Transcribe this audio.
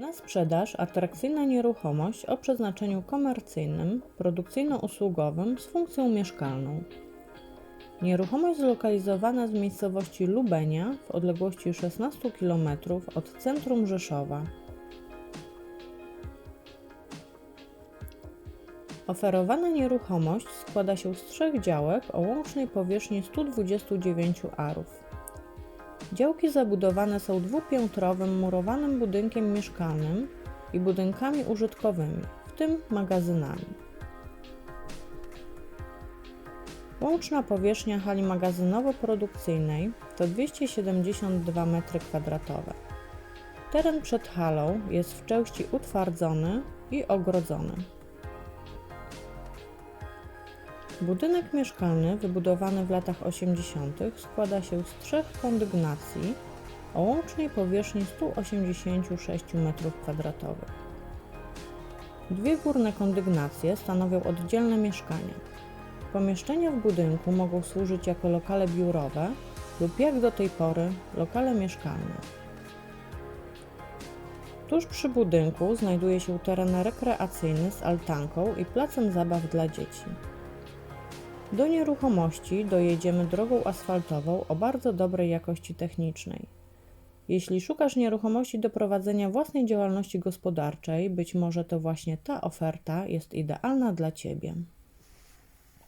Na sprzedaż atrakcyjna nieruchomość o przeznaczeniu komercyjnym, produkcyjno-usługowym z funkcją mieszkalną. Nieruchomość zlokalizowana w miejscowości Lubenia w odległości 16 km od centrum Rzeszowa. Oferowana nieruchomość składa się z trzech działek o łącznej powierzchni 129 arów. Działki zabudowane są dwupiętrowym murowanym budynkiem mieszkalnym i budynkami użytkowymi, w tym magazynami. Łączna powierzchnia hali magazynowo-produkcyjnej to 272 m2. Teren przed halą jest w części utwardzony i ogrodzony. Budynek mieszkalny wybudowany w latach 80. składa się z trzech kondygnacji o łącznej powierzchni 186 m2. Dwie górne kondygnacje stanowią oddzielne mieszkania. Pomieszczenia w budynku mogą służyć jako lokale biurowe lub jak do tej pory lokale mieszkalne. Tuż przy budynku znajduje się teren rekreacyjny z altanką i placem zabaw dla dzieci. Do nieruchomości dojedziemy drogą asfaltową o bardzo dobrej jakości technicznej. Jeśli szukasz nieruchomości do prowadzenia własnej działalności gospodarczej, być może to właśnie ta oferta jest idealna dla Ciebie.